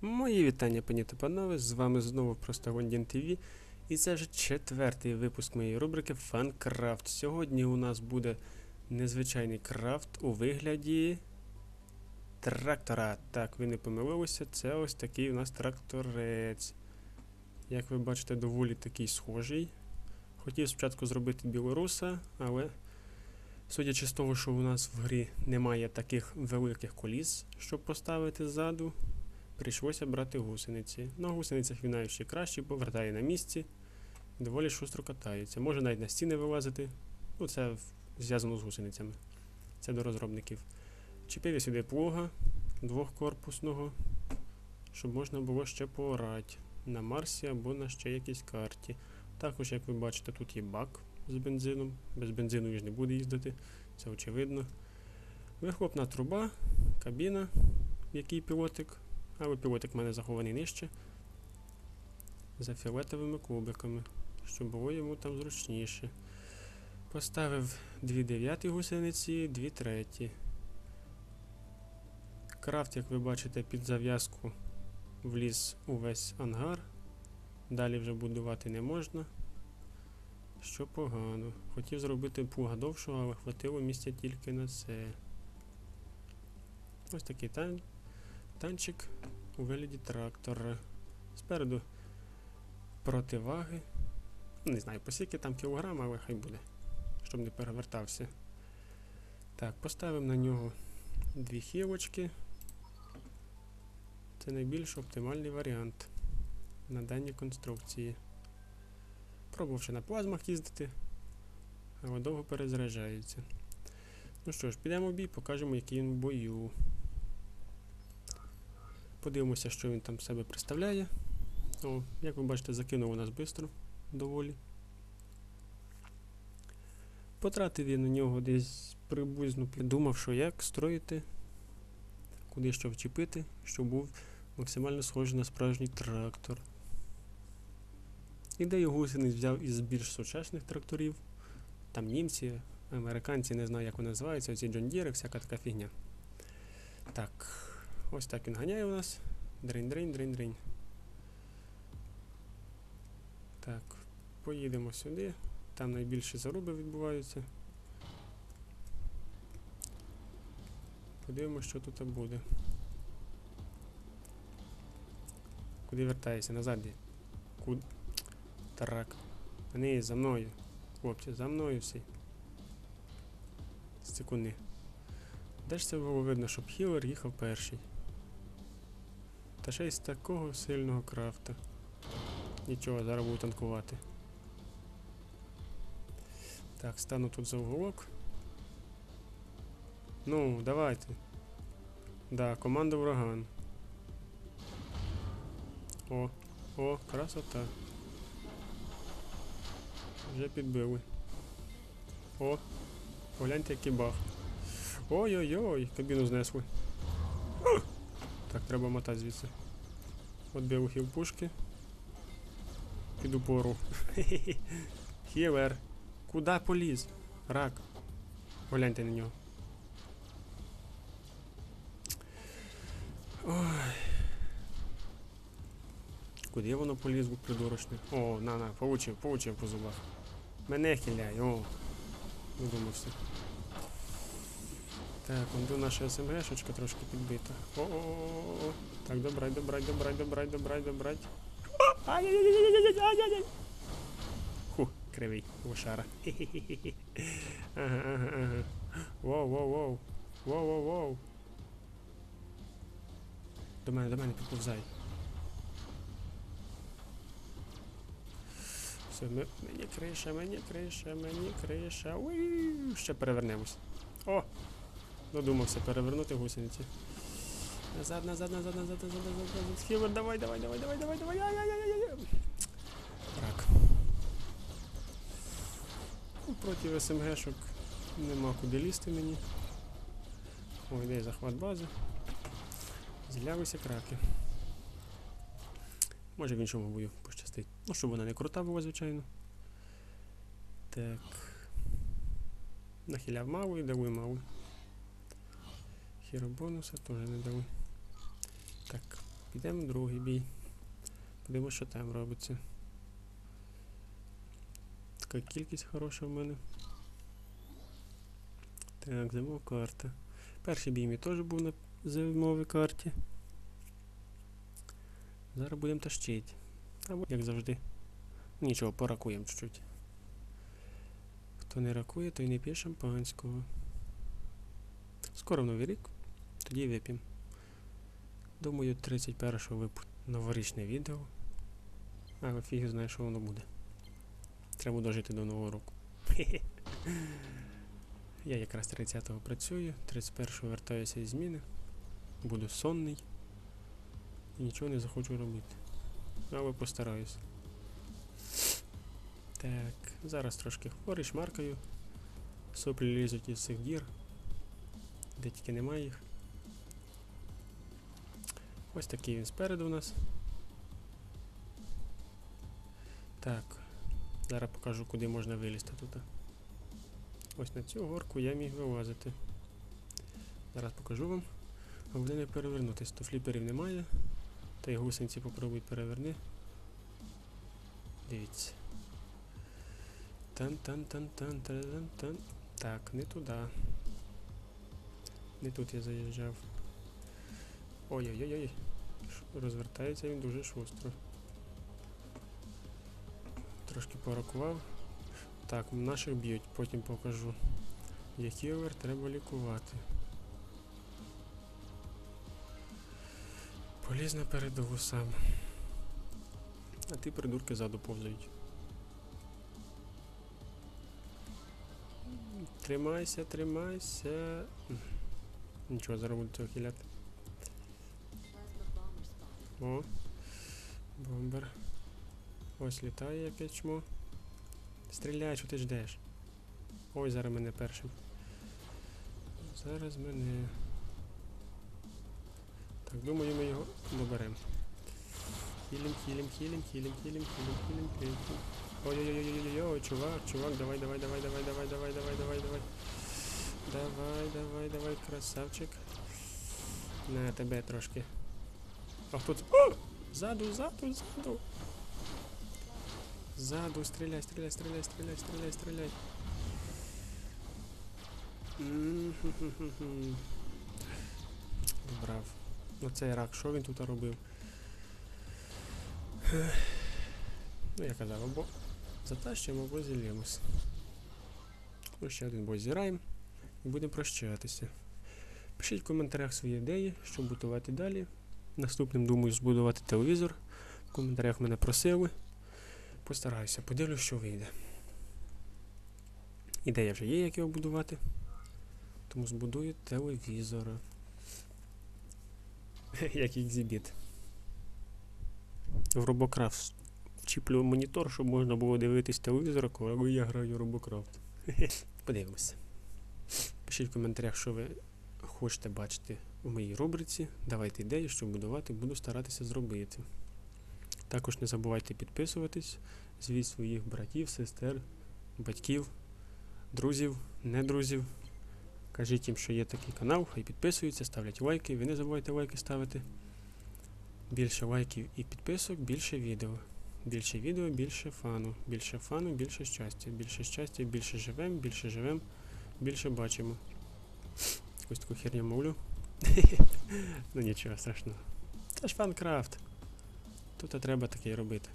Мої вітання, пані та панове, з вами знову просто Гондін ТВ. І це вже четвертий випуск моєї рубрики Фанкрафт. Сьогодні у нас буде незвичайний крафт у вигляді трактора. Так, ви не помилилися, це ось такий у нас тракторець. Як ви бачите, доволі такий схожий. Хотів спочатку зробити білоруса, але судячи з того, що у нас в грі немає таких великих коліс, щоб поставити ззаду, прийшлося брати гусениці. На гусеницях він ще краще, повертає на місці, доволі шустро катається. Може навіть на стіни вилазити. Ну, це зв'язано з гусеницями. Це до розробників. Чіпив сюди плуга двохкорпусного, щоб можна було ще поорати на Марсі або на ще якійсь карті. Також, як ви бачите, тут є бак з бензином. Без бензину він ж не буде їздити, це очевидно. Вихлопна труба, кабіна, в якій пілотик, але пілотик в мене захований нижче. За фіолетовими кубиками, щоб було йому там зручніше. Поставив дві дев'яті гусениці, дві треті. Крафт, як ви бачите, під зав'язку вліз увесь ангар. Далі вже будувати не можна. Що погано. Хотів зробити плуга довшого, але хватило місця тільки на це. Ось такий тан... танчик у вигляді трактора. Спереду противаги. Не знаю, по скільки там кілограм, але хай буде. Щоб не перевертався. Так, поставимо на нього дві хілочки. Це найбільш оптимальний варіант на даній конструкції. Пробував ще на плазмах їздити, але довго перезаряджається. Ну що ж, підемо в бій, покажемо, який він в бою. Подивимося, що він там себе представляє. О, як ви бачите, закинув у нас швидко доволі. Потратив я на нього десь приблизно думав, що як строїти, куди що вчепити, щоб був максимально схожий на справжній трактор. Ідею гусениць взяв із більш сучасних тракторів. Там німці, американці, не знаю, як вони називаються, оці John Deere, всяка така фігня. Так, ось так він ганяє у нас. Дринь, дринь, дринь, дринь. Так, поїдемо сюди. Там найбільші заруби відбуваються. Подивимося, що тут буде. Куди вертаєшся? Назад. Куди? Тарак. Вони за мною. Хлопці, за мною всі. Секунди. Де ж це було видно, щоб хілер їхав перший? Та ще й з такого сильного крафта. Нічого, зараз буду танкувати. Так, стану тут за уголок. Ну, давайте. Да, команда ураган. О, о, красота. Вже підбили. О, погляньте, який бах. Ой-ой-ой, кабіну знесли. Так, треба мотати звідси. Отбив ухил пушки. Під упору. Хілер. Куда поліз? Рак. Погляньте на нього. Ой. Куди воно полізло придурочне? О, на, на, получив, получив по зубах. Мене хиляй, о. Видумався. Так, он до наша СМГшечка трошки підбита. О-о-о. Так, добрай, добрай, добрай, добрай, добрай, добрай. Ай-яй-яй-яй-яй-яй-яй-яй. Ху, кривий, лошара. Ага, ага, ага. Воу, воу, воу. Воу, воу, воу. До мене, до мене підповзай. Все, мені криша, мені криша, мені криша. Уй, ще перевернемось. О! Додумався перевернути гусениці. Назад, назад, назад, назад, назад, назад, назад. Схівер, давай, давай, давай, давай, давай, давай. Ай-яй-яй-яй-яй. Так. Ну, проти СМГшок нема куди лізти мені. Ой, де захват бази. З'явилися краки. Може в іншому бою пощастить. Ну, щоб вона не крута була, звичайно. Так. Нахиляв мало і дали мало. Хіро бонуса теж не дали. Так, Підемо в другий бій. Подивимося, що там робиться. Така кількість хороша в мене. Так, зимова карта. Перший бій мій теж був на зимовій карті. Зараз будемо тащити. Або як завжди. Нічого, поракуємо чуть-чуть. Хто не ракує, той не п'є шампанського. Скоро новий рік, тоді вип'ємо. Думаю, 31-го випу новорічне відео. Але фіг знає, що воно буде. Треба дожити до Нового року. Я якраз 30-го працюю, 31-го вертаюся із зміни. Буду сонний. І нічого не захочу робити. Але постараюсь. Так, зараз трошки хворий, шмаркаю. Соплі лізуть із цих дір. Де тільки немає їх. Ось такий він спереду у нас. Так, зараз покажу, куди можна вилізти тут. Ось на цю горку я міг вилазити. Зараз покажу вам. Головне не перевернутись. То фліперів немає. Та й гусениці попробуй переверни. Дивіться. Тан-тан-тан-тан-тан-тан. Так, не туди. Не тут я заїжджав. Ой-ой-ой. Розвертається він дуже шустро. Трошки порахував. Так, наших б'ють, потім покажу. Який овер треба лікувати. Поліз на передову сам. А ти придурки ззаду повзають. Тримайся, тримайся. Нічого, зараз буду цього хиляти. О. Бомбер. Ось літає якесь чмо. Стріляй, що ти ждеш? Ой, зараз мене першим. Зараз мене. Так, думаю, ми його доберемо. Хілім, хілім, хілім, хілім, хілім, хілім, хілім, хілім. Ой-ой-ой-ой-ой-ой, чувак, чувак, давай, давай, давай, давай, давай, давай, давай, давай, давай. Давай, давай, давай, красавчик. На тебе трошки. Проходит. Заду, заду, заду. Заду, стреляй, стреляй, стреляй, стреляй, стреляй, стреляй. Брав. Ну, Оцей рак, що він тут робив? Ну, я казав, або затащимо, або зілємось. Ну, ще один бой зіраємо і будемо прощатися. Пишіть в коментарях свої ідеї, що будувати далі. Наступним думаю збудувати телевізор. В коментарях мене просили. Постараюся, подивлюсь, що вийде. Ідея вже є, як його будувати. Тому збудую телевізора. як екзибіт. В Робокрафт вчіплю монітор, щоб можна було дивитись телевізор, коли я граю в Робокрафт. Подивимося. Пишіть в коментарях, що ви хочете бачити у моїй рубриці. Давайте ідеї, що будувати, буду старатися зробити. Також не забувайте підписуватись, звіть своїх братів, сестер, батьків, друзів, недрузів. Кажіть їм, що є такий канал, хай підписуються, ставлять лайки. Ви не забувайте лайки ставити. Більше лайків і підписок, більше відео. Більше відео, більше фану. Більше фану, більше щастя. Більше щастя, більше живем, більше живем, більше бачимо. Ось таку херню мовлю. ну нічого страшного. Це ж фанкрафт. Тут треба таке робити.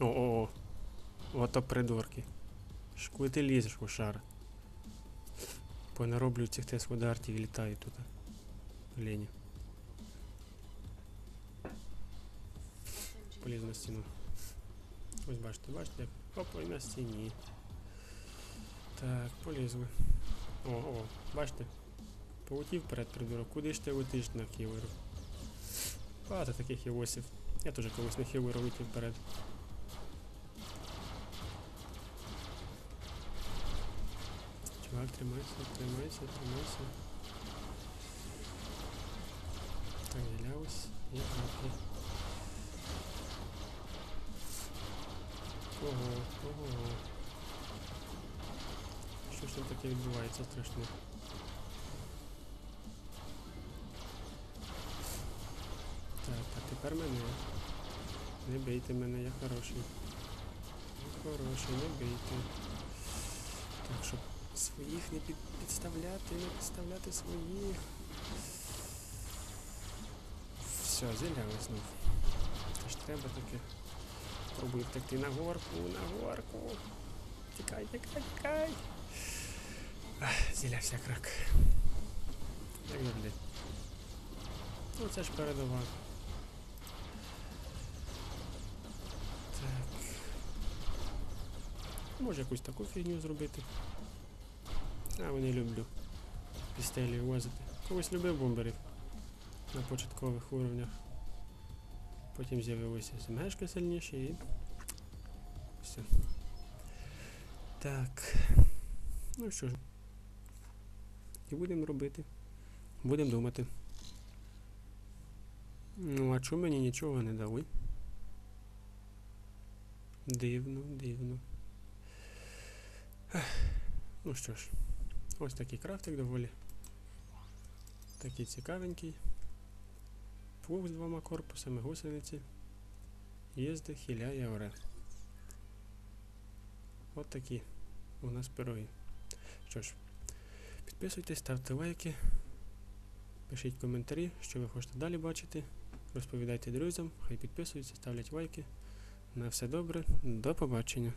О-о-о. Ото придурки. Ж Куди ти лізеш, кошара? Понароблю цих тесводартів і літаю тут. Лені. Поліз на стіну. Ось бачите, бачите, і на стіні. Так, полізли. О, о, бачите? Полетів вперед, придурок. Куди ж ти летиш на хілеру? Багато таких хілосів. Я теж колись на хілеру летів вперед. Чувак, тримайся, тримайся, тримайся. Так, зілявось. Є трохи. Ого, ого. Що ж там таке відбувається страшно? Тепер мене. Не бийте мене, я хороший. Я хороший, не бийте. Так, щоб своїх не під, підставляти, не підставляти своїх. Все, зіляли знов. Це ж треба таке. Пробую втекти на горку, на горку. Тікай, тікай, тікай. Зілявся крак. Як завжди. Ну це ж передова. Може якусь таку фігню зробити. А, не люблю. Пістелі возити. Когось любив бомберів на початкових уровнях. Потім з'явилися СМГшки сильніші і. Все. Так. Ну що ж. І будемо робити. Будемо думати. Ну, а чому мені нічого не дали? Дивно, дивно. Ну що ж, ось такий крафтик доволі. Такий цікавенький. Плуг з двома корпусами, гусениці. Їзди, хиляє оре. От такі у нас пироги. Що ж, підписуйтесь, ставте лайки, пишіть коментарі, що ви хочете далі бачити. Розповідайте друзям, хай підписуються, ставлять лайки. На все добре, до побачення.